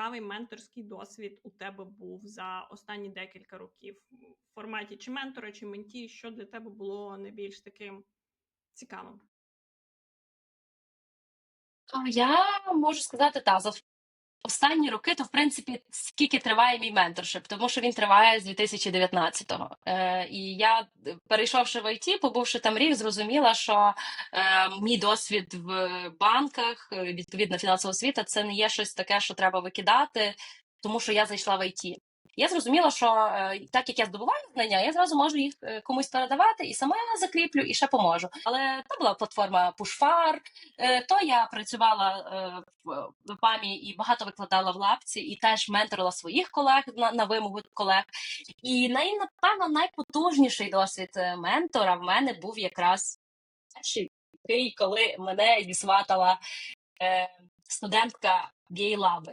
цікавий менторський досвід у тебе був за останні декілька років в форматі чи ментора, чи менті? Що для тебе було найбільш таким цікавим? Я можу сказати так, за останні роки, то в принципі скільки триває мій менторшип, тому що він триває з 2019-го. Е, і я, е, перейшовши в ІТ, побувши там рік, зрозуміла, що е, мій досвід в банках, е, відповідно, фінансова освіта, це не є щось таке, що треба викидати, тому що я зайшла в ІТ. Я зрозуміла, що е, так як я здобуваю знання, я зразу можу їх е, комусь передавати і сама закріплю і ще поможу. Але то була платформа Pushfar, е, то я працювала в ПАМі і багато викладала в лапці, і теж менторила своїх колег на, на вимогу колег. І най, напевно найпотужніший досвід ментора в мене був якраз перший коли мене зісватала е, студентка гей-лаби.